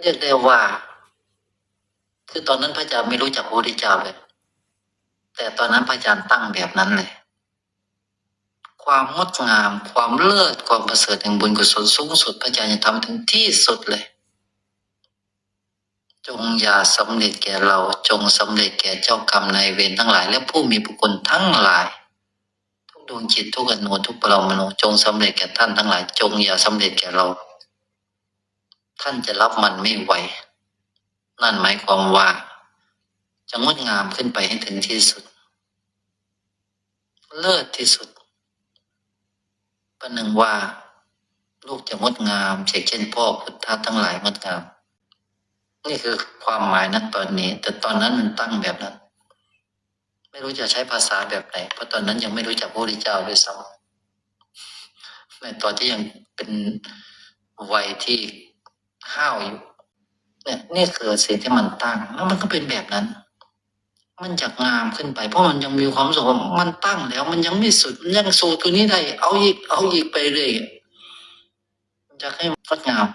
เรียกได้ว่า คือตอนนั้นพระอาจารย์ไม่รู้จักพระพุทธเจ้าเลย แต่ตอนนั้นพระอาจารย์ตั้งแบบนั้นเลย ความงดงาม ความเลิศ ความประเสริฐแห่งบุญกุศลสูงสุดพระอาจารย์จะทำถึงที่สุดเลย จงอย่าสำเร็จแก่เรา จงสำเร็จแก่เจ้ากรรมนายเวรทั้งหลาย และผู้มีบุญคุณทั้งหลายทุกดวงจิตทุกอนุทุกปรมโนจงสำเร็จแก่ท่านทั้งหลาย จงอย่าสำเร็จแก่เรา ท่านจะรับมันไม่ไหว นั่นหมายความว่า จะงดงามขึ้นไปให้ถึงที่สุด เลิศที่สุดประหนึ่งว่า ลูกจะงดงามเช่นพ่อพุทธะทั้งหลายงดงามนี่คือความหมายนั้นตอนนี้ แต่ตอนนั้นมันตั้งแบบนั้น ไม่รู้จะใช้ภาษาแบบไหน เพราะตอนนั้นยังไม่รู้จักพระพุทธเจ้าด้วยซ้ำในตอนที่ยังเป็นวัยที่ ข้าวอยู่เนี่ยนี่คือสิ่งที่มันตั้ง แล้วมันก็เป็นแบบนั้น มันจะงามขึ้นไป เพราะมันยังมีความสุขมันตั้งแล้ว มันยังไม่สุดมันยังสูตัวนี้ได้ เอาอีกเอาอีกไปเรื่อยมันจะให้งดงาม